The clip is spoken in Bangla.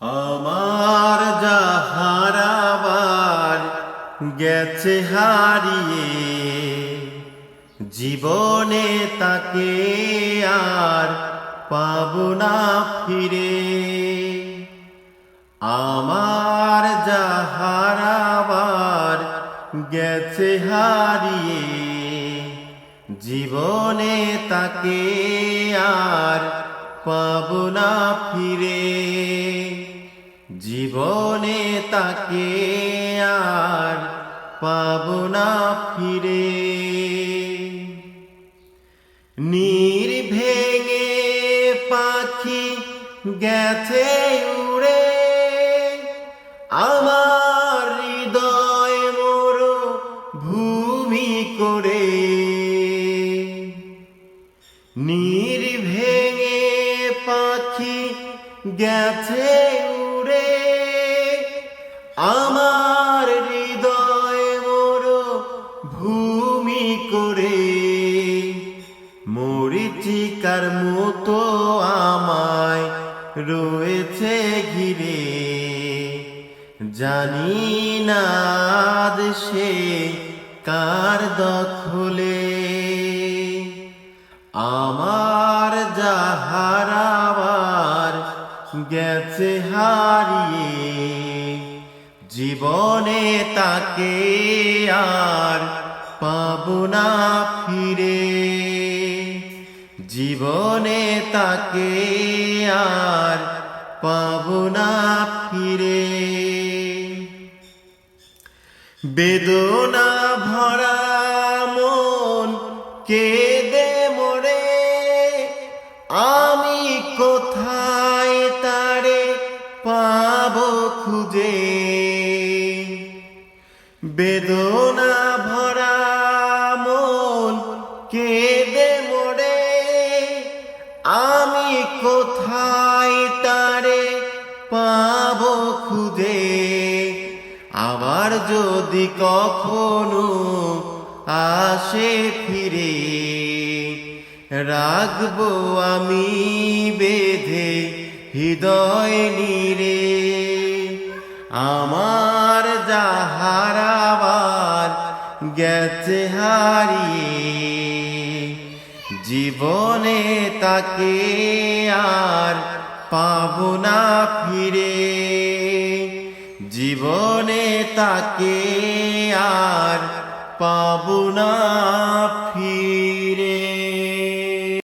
আমার যাহারাবার গেছে হারিয়ে, জীবনে তাকে আর পাব না ফিরে। আমার যাহারাবার গেছে হারিয়ে, জীবনে তাকে আর পাব না ফিরে। জীবনে তাকে আর পাব না ফিরে। নীর ভেঙে পাখি গেছে উড়ে। আমার হৃদয় মোর ভূমি করে। নীর ভেঙে পাখি গেছে আমার হৃদয় মোর ভূমি করে, মরিচিকার মতো আমায় রয়েছে ঘিরে। জানি না সে কার দখলে। আমার যাহারাবার গেছে হারিয়ে জীবনে তাকে আর পাব না ফিরে। জীবনে তাকে আর পাব না ফিরে। বেদনা ভরা মন কেঁদে মরে, আমি কোথায় তারে পাব খুঁজে? বেদনা ভরা মন কেঁদে মরে। আমি কোথায় তারে পাব খুদে? আবার যদি কখনো আসে ফিরে, রাখব আমি বেঁধে হৃদয় নিরে। আমার যাহারাবার গেছে হারিয়ে, জীবনে তাকে আর পাব না ফিরে। জীবনে তাকে আর পাব না ফিরে।